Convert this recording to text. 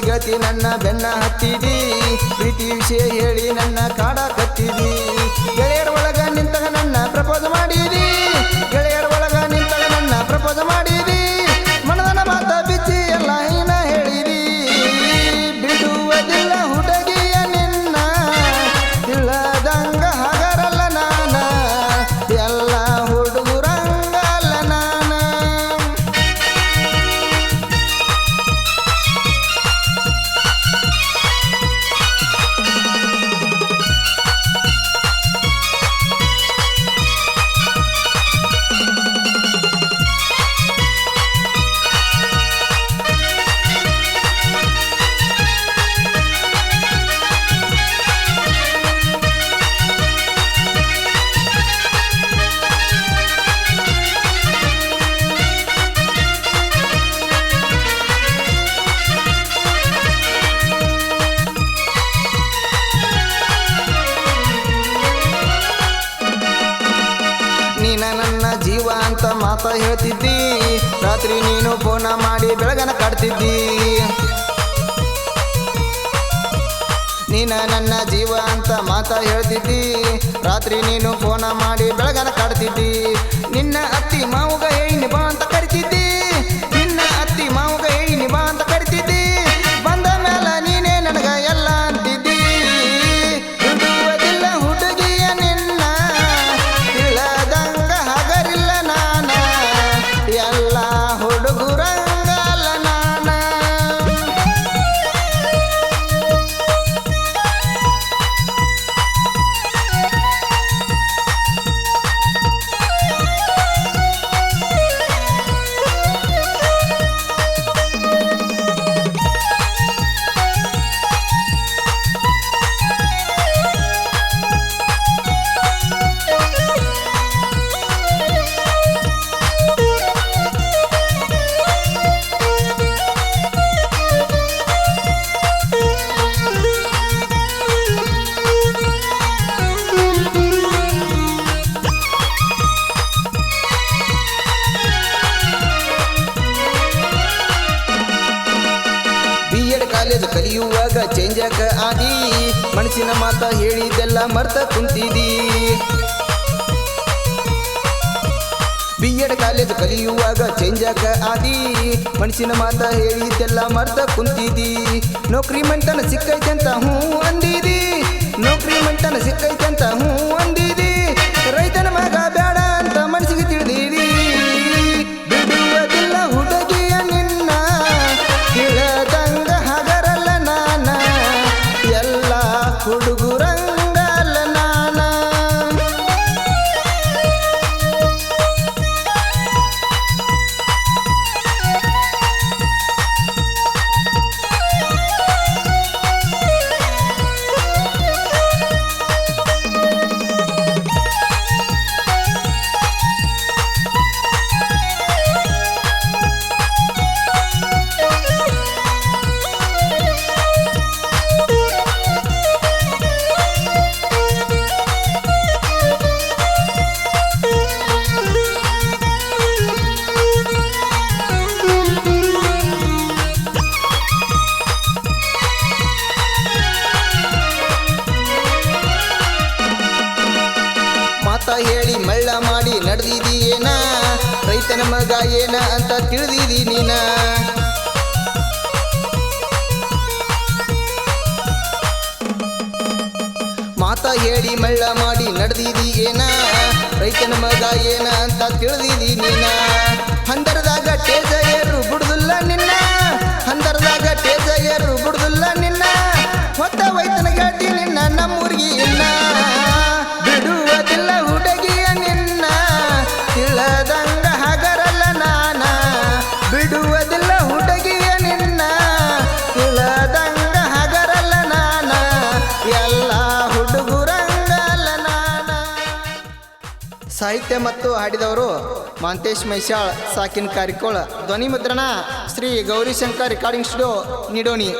ಗೆಳತಿ ನನ್ನ ಬೆನ್ನ ಹತ್ತಿದಿ. ಪ್ರೀತಿ ವಿಷಯ ಹೇಳಿ ನನ್ನ ಕಾಡ ರಾತ್ರಿ ನೀನು ಫೋನ ಮಾಡಿ ಬೆಳಗನ ಕಾಡ್ತಿದ್ದಿ. ನೀನ ನನ್ನ ಜೀವ ಅಂತ ಮಾತ ಹೇಳ್ತಿದ್ದಿ. ರಾತ್ರಿ ನೀನು ಫೋನ ಮಾಡಿ ಬೆಳಗನ ಕಾಡ್ತಿದ್ದಿ. ನಿನ್ನ ಅತ್ತಿ ಮಾವುಗ ಹೇಳಿ ಬಾ ಅಂತ ಕರಿತಿದ್ದಿ. ಬಿ ಕಲಿಯುವಾಗ ಚೇಂಜ್ ಚೇಂಜಕ ಆದಿ? ಮನಸ್ಸಿನ ಮಾತ ಹೇಳಿದೆಲ್ಲ ಮರ್ತ ಕುಂತಿದಿ. ಬಿ ಎಡ್ ಕಾಲೇಜ್ ಕಲಿಯುವಾಗ ಚೇಂಜಕ ಆದಿ? ಮನಸ್ಸಿನ ಮಾತ ಹೇಳಿದ್ದೆಲ್ಲ ಮರ್ತ ಕುಂತಿದಿ. ನೌಕರಿ ಮಂಟನ ಸಿಕ್ಕೈತೆ ಅಂತ ಹ್ಞೂ ಅಂದಿದಿ. ನೌಕರಿ ಮಂಟನ ಸಿಕ್ಕೈತೆ ಅಂತ ಹ್ಞೂ ಮಗ ಏನ ಅಂತ ತಿಳಿದಿದಿ ನೀನ? ಮಾತ ಹೇಳಿ ಮಳ್ಳ ಮಾಡಿ ನಡೆದಿದಿ ಏನ? ರೈತನ ಮಗ ಏನ ಅಂತ ತಿಳಿದಿದಿ ನೀನ? ಹಂದರದಾಗ ಟೇಜ ಏರು ಬಿಡುದಿಲ್ಲ ನಿನ್ನ? ಸಾಹಿತ್ಯ ಮತ್ತು ಹಾಡಿದವರು ಮಾಂತೇಶ್ ಮೈಶಾಳ್ ಸಾಕಿನ್ ಕಾರಿಕೋಳ ಧ್ವನಿ ಮುದ್ರಣ ಶ್ರೀ ಗೌರಿಶಂಕರ್ ರೆಕಾರ್ಡಿಂಗ್ ಸ್ಟುಡಿಯೋ ನಿಡೋಣಿ